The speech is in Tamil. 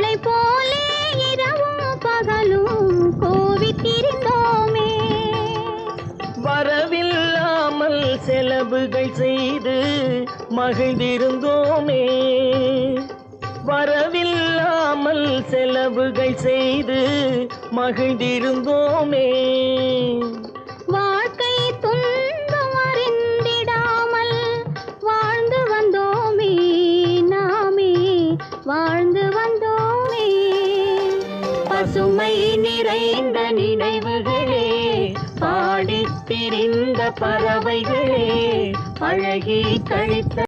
குயில்களைப் போலே இரவும் பகலும் கோவித்திருந்தோமே. வரவில்லாமல் செலவுகள் செய்து மகிழ்ந்திருந்தோமே. வரவில்லாமல் செலவுகள் செய்து மகிழ்ந்திருந்தோமே. பசுமை நிறைந்த நினைவுகளே பாடித் திரிந்த பறவைகளே அழகி கழித்த